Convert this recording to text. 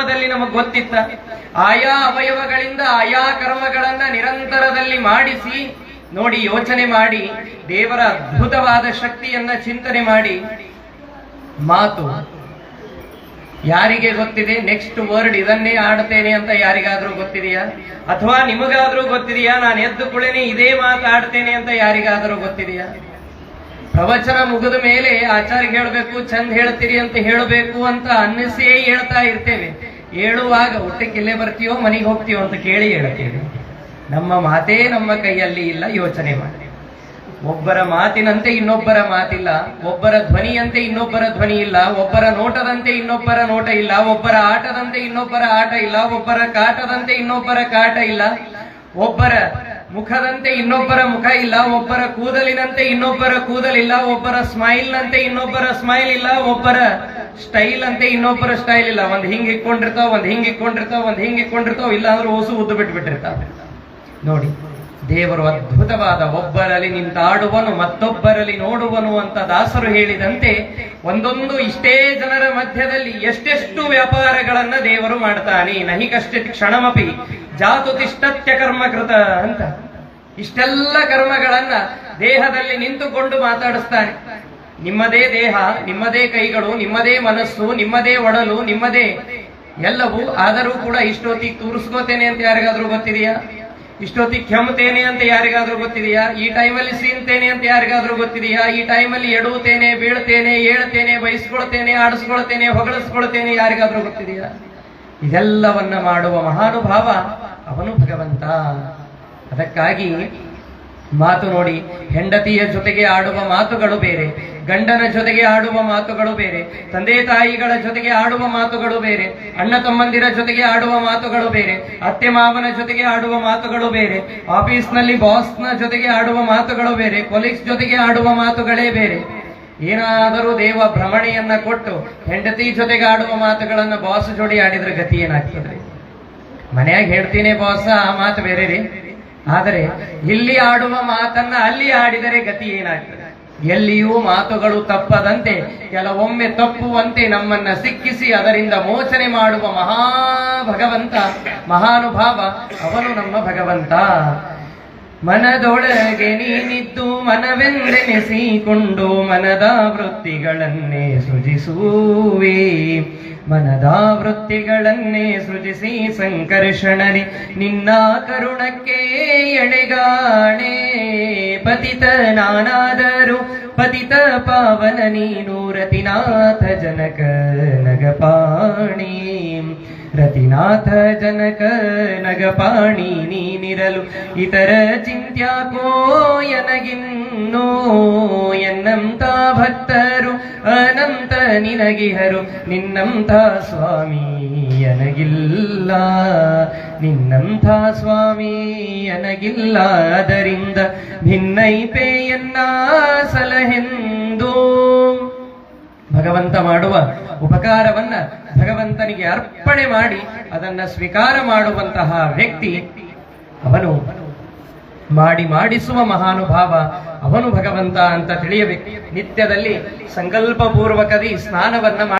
ರೂಪದಲ್ಲಿ ನಮಗೆ ಗೊತ್ತಿತ್ತ. ಆಯಾ ಅವಯವಗಳಿಂದ ಆಯಾ ಕರ್ಮಗಳನ್ನ ನಿರಂತರದಲ್ಲಿ ಮಾಡಿಸಿ, ನೋಡಿ ಯೋಚನೆ ಮಾಡಿ, ದೇವರ ಅದ್ಭುತವಾದ ಶಕ್ತಿಯನ್ನ ಚಿಂತನೆ ಮಾಡಿ. ಮಾತು. ಯಾರಿಗೆ ಗೊತ್ತಿದೆ? ನೆಕ್ಸ್ಟ್ ವರ್ಡ್ ಇದನ್ನೇ ಆಡ್ತೇನೆ ಅಂತ ಯಾರಿಗಾದ್ರೂ ಗೊತ್ತಿದೆಯಾ? ಅಥವಾ ನಿಮಗಾದ್ರೂ ಗೊತ್ತಿದೆಯಾ? ನಾನು ಎದ್ದು ಕುಳೇನೆ ಇದೇ ಮಾತಾಡ್ತೇನೆ ಅಂತ ಯಾರಿಗಾದ್ರೂ ಗೊತ್ತಿದೆಯಾ? ಪ್ರವಚನ ಮುಗಿದ ಮೇಲೆ ಆಚಾರ್ಯ ಹೇಳಬೇಕು, ಚಂದ ಹೇಳ್ತೀರಿ ಅಂತ ಹೇಳಬೇಕು ಅಂತ ಅನ್ನಿಸೇ ಹೇಳ್ತಾ ಇರ್ತೇವೆ ಹೇಳುವಾಗ ಊಟಕ್ಕೆ ಇಲ್ಲೇ ಬರ್ತೀಯೋ, ಮನೆಗೆ ಹೋಗ್ತೀಯೋ ಅಂತ ಕೇಳಿ ಹೇಳ್ತೀವಿ ನಮ್ಮ ಮಾತೇ ನಮ್ಮ ಕೈಯಲ್ಲಿ ಇಲ್ಲ, ಯೋಚನೆ ಮಾಡಿ. ಒಬ್ಬರ ಮಾತಿನಂತೆ ಇನ್ನೊಬ್ಬರ ಮಾತಿಲ್ಲ, ಒಬ್ಬರ ಧ್ವನಿಯಂತೆ ಇನ್ನೊಬ್ಬರ ಧ್ವನಿ ಇಲ್ಲ, ಒಬ್ಬರ ನೋಟದಂತೆ ಇನ್ನೊಬ್ಬರ ನೋಟ ಇಲ್ಲ, ಒಬ್ಬರ ಆಟದಂತೆ ಇನ್ನೊಬ್ಬರ ಆಟ ಇಲ್ಲ, ಒಬ್ಬರ ಕಾಟದಂತೆ ಇನ್ನೊಬ್ಬರ ಕಾಟ ಇಲ್ಲ, ಒಬ್ಬರ ಮುಖದಂತೆ ಇನ್ನೊಬ್ಬರ ಮುಖ ಇಲ್ಲ, ಒಬ್ಬರ ಕೂದಲಿನಂತೆ ಇನ್ನೊಬ್ಬರ ಕೂದಲಿಲ್ಲ, ಒಬ್ಬರ ಸ್ಮೈಲ್ನಂತೆ ಇನ್ನೊಬ್ಬರ ಸ್ಮೈಲ್ ಇಲ್ಲ, ಒಬ್ಬರ ಸ್ಟೈಲ್ ಅಂತೆ ಇನ್ನೊಬ್ಬರ ಸ್ಟೈಲ್ ಇಲ್ಲ. ಒಂದ್ ಹಿಂಗ್ ಇಕ್ಕೊಂಡಿರ್ತಾವ ಒಂದ್ ಹಿಂಗ್ ಇಕ್ಕೊಂಡಿರ್ತಾವ ಒಂದ್ ಹಿಂಗ್ ಇಟ್ಕೊಂಡಿರ್ತಾವ ಇಲ್ಲ ಅಂದ್ರೆ ಓಸು ಉದ್ದು ಬಿಟ್ಟು ಬಿಟ್ಟಿರ್ತಾವ ನೋಡಿ, ದೇವರು ಅದ್ಭುತವಾದ ಒಬ್ಬರಲ್ಲಿ ನಿಂತಾಡುವನು, ಮತ್ತೊಬ್ಬರಲ್ಲಿ ನೋಡುವನು ಅಂತ ದಾಸರು ಹೇಳಿದಂತೆ ಒಂದೊಂದು ಇಷ್ಟೇ ಜನರ ಮಧ್ಯದಲ್ಲಿ ಎಷ್ಟೆಷ್ಟು ವ್ಯಾಪಾರಗಳನ್ನ ದೇವರು ಮಾಡ್ತಾನೆ. ನಹಿ ಕಷ್ಟ ಕ್ಷಣಮಪಿ ಜಾತು ತಿಷ್ಟತ್ಯ ಕರ್ಮಕೃತ ಅಂತ. ಇಷ್ಟೆಲ್ಲ ಕರ್ಮಗಳನ್ನ ದೇಹದಲ್ಲಿ ನಿಂತುಕೊಂಡು ಮಾತಾಡಿಸ್ತಾನೆ. ನಿಮ್ಮದೇ ದೇಹ, ನಿಮ್ಮದೇ ಕೈಗಳು, ನಿಮ್ಮದೇ ಮನಸ್ಸು, ನಿಮ್ಮದೇ ಒಡಲು, ನಿಮ್ಮದೇ ಎಲ್ಲವೂ ಆದರೂ ಕೂಡ ಇಷ್ಟೊತ್ತಿಗೆ ತೂರಿಸ್ಕೋತೇನೆ ಅಂತ ಯಾರಿಗಾದ್ರೂ ಗೊತ್ತಿದೆಯಾ? ಇಷ್ಟೊತ್ತಿಗೆ ಕೆಮ್ಮತೇನೆ ಅಂತ ಯಾರಿಗಾದ್ರೂ ಗೊತ್ತಿದೆಯಾ? ಈ ಟೈಮಲ್ಲಿ ಸೀನ್ತೇನೆ ಅಂತ ಯಾರಿಗಾದ್ರೂ ಗೊತ್ತಿದೆಯಾ? ಈ ಟೈಮಲ್ಲಿ ಎಡುತ್ತೇನೆ ಬೀಳ್ತೇನೆ, ಏಳ್ತೇನೆ, ಬಯಸ್ಕೊಳ್ತೇನೆ, ಆಡಿಸ್ಕೊಳ್ತೇನೆ, ಹೊಗಳಿಸ್ಕೊಳ್ತೇನೆ ಯಾರಿಗಾದ್ರೂ ಗೊತ್ತಿದೆಯಾ? ಇದೆಲ್ಲವನ್ನ ಮಾಡುವ ಮಹಾನುಭಾವ ಅವನು ಭಗವಂತ. ಅದಕ್ಕಾಗಿ ಮಾತು ನೋಡಿ, ಹೆಂಡತಿಯ ಜೊತೆಗೆ ಆಡುವ ಮಾತುಗಳು ಬೇರೆ. ಗಂಡನ ಜೊತೆಗೆ ಆಡುವ ಮಾತುಗಳು ಬೇರೆ, ತಂದೆ ತಾಯಿಗಳ ಜೊತೆಗೆ ಆಡುವ ಮಾತುಗಳು ಬೇರೆ, ಅಣ್ಣ ತಮ್ಮಂದಿರ ಜೊತೆಗೆ ಆಡುವ ಮಾತುಗಳು ಬೇರೆ, ಅತ್ತೆ ಮಾವನ ಜೊತೆಗೆ ಆಡುವ ಮಾತುಗಳು ಬೇರೆ, ಆಫೀಸ್ನಲ್ಲಿ ಬಾಸ್ನ ಜೊತೆಗೆ ಆಡುವ ಮಾತುಗಳು ಬೇರೆ ಕೊಲೀಗ್ಸ್ ಜೊತೆಗೆ ಆಡುವ ಮಾತುಗಳೇ ಬೇರೆ. ಏನಾದರೂ ದೇವ ಭ್ರಮಣೆಯನ್ನ ಕೊಟ್ಟು ಹೆಂಡತಿ ಜೊತೆಗೆ ಆಡುವ ಮಾತುಗಳನ್ನ ಬಾಸ್ ಜೋಡಿ ಆಡಿದ್ರೆ ಗತಿ ಏನಾಗ್ತದೆ? ಮನೆಯಾಗ ಹೇಳ್ತೀನಿ ಬಾಸ್, ಆ ಮಾತು ಬೇರೆ ರೀ ಆದರೆ ಇಲ್ಲಿ ಆಡುವ ಮಾತನ್ನ ಅಲ್ಲಿ ಆಡಿದರೆ ಗತಿ ಏನಾಗ್ತದೆ? ಎಲ್ಲಿಯೂ ಮಾತುಗಳು ತಪ್ಪದಂತೆ, ಕೆಲವೊಮ್ಮೆ ತಪ್ಪುವಂತೆ ನಮ್ಮನ್ನ ಸಿಕ್ಕಿಸಿ ಅದರಿಂದ ಮೋಚನೆ ಮಾಡುವ ಮಹಾ ಭಗವಂತ ಮಹಾನುಭಾವ ಅವನು ನಮ್ಮ ಭಗವಂತ. ಮನದೊಳಗೆ ನೀನಿದ್ದು ಮನವೆಂದೆನಿಸಿಕೊಂಡು ಮನದ ವೃತ್ತಿಗಳನ್ನೇ ಸೃಜಿಸುವೆ. ಮನದ ವೃತ್ತಿಗಳನ್ನೇ ಸೃಜಿಸಿ ಸಂಕರ್ಷಣನೆ ನಿನ್ನ ಕರುಣಕ್ಕೆ ಎಳೆಗಾಣೆ ಪತಿತ ನಾನಾದರೂ ಪತಿತ ಪಾವನ ನೀನು ರತಿನಾಥ ಜನಕ ನಗಪಾಣಿ. ರತಿನಾಥ ಜನಕ ನಗಪಾಣಿ ನೀನಿರಲು ಇತರ ಚಿಂತ್ಯಾಕೋ ಎನಗಿನ್ನೋ ಎನ್ನಂತ ಭಕ್ತರು ಅನಂತ ನಿನಗಿಹರು. ನಿನ್ನಂಥ ಸ್ವಾಮಿ ಎನಗಿಲ್ಲ, ನಿನ್ನಂಥ ಸ್ವಾಮಿ ಎನಗಿಲ್ಲ ಅದರಿಂದ ಭಿನ್ನೈಪೆಯನ್ನ ಸಲಹೆಂದು? ಭಗವಂತ ಮಾಡುವ ಉಪಕಾರವನ್ನ ಭಗವಂತನಿಗೆ ಅರ್ಪಣೆ ಮಾಡಿ ಅದನ್ನ ಸ್ವೀಕಾರ ಮಾಡುವಂತಹ ವ್ಯಕ್ತಿ ಅವನು. ಮಾಡಿ ಮಾಡಿಸುವ ಮಹಾನುಭಾವ ಅವನು ಭಗವಂತ ಅಂತ ತಿಳಿಯಬೇಕು. ನಿತ್ಯದಲ್ಲಿ ಸಂಕಲ್ಪಪೂರ್ವಕದಿ ಸ್ನಾನವನ್ನ